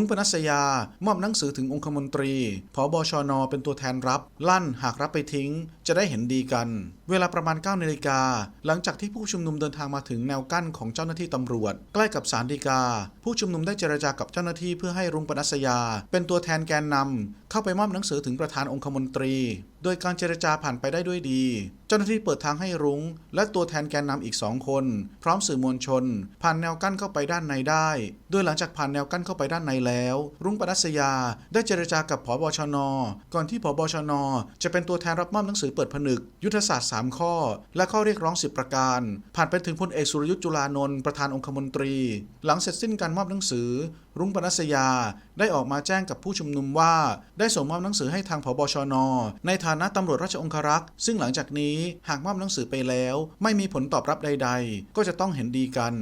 รุ้งปนัสยา มอบหนังสือถึงองคมนตรี ผบชน เป็นตัวแทนรับ ลั่นหากรับไปทิ้ง จะได้เห็นดีกัน เวลาประมาณ9นาฬิกาหลังจากที่ผู้ชุมนุมเดินทางมาถึงแนวกั้นของเจ้าหน้าที่ตำรวจ ใกล้กับศาลฎีกา ผู้ชุมนุมได้เจรจากับเจ้าหน้าที่เพื่อให้รุ้งปนัสยา เป็นตัวแทนแกนนำเข้าไปมอบหนังสือถึงประธานองคมนตรี โดยการเจรจาผ่านไปได้ด้วยดี เจ้าหน้าที่เปิดทางให้รุ้ง และตัวแทนแกนนำอีกสองคน พร้อมสื่อมวลชน ผ่านแนวกั้นเข้าไปด้านในได้ โดยหลังจากผ่านแนวกั้นเข้าไปด้านในแล้ว รุ้งปนัสยา ได้เจรจากับผบชน ก่อนที่ผบชน จะเป็นตัวแทนรับมอบหนังสือเปิดผนึกยุทธศาสตร์3 ข้อ และข้อเรียกร้อง 10 ประการ ผ่านไปถึงพลเอกสุรยุทธ์จุลานนท์ประธานองคมนตรี หลังเสร็จสิ้นการมอบหนังสือ รุ้งปนัสยา ได้ออกมาแจ้งกับผู้ชุมนุมว่า ได้ส่งมอบหนังสือให้ทางผบชน ในฐานะตำรวจราชองครักษ์ ซึ่งหลังจากนี้หากมอบหนังสือไปแล้ว ไม่มีผลตอบรับใด ๆ ก็จะต้องเห็นดีกัน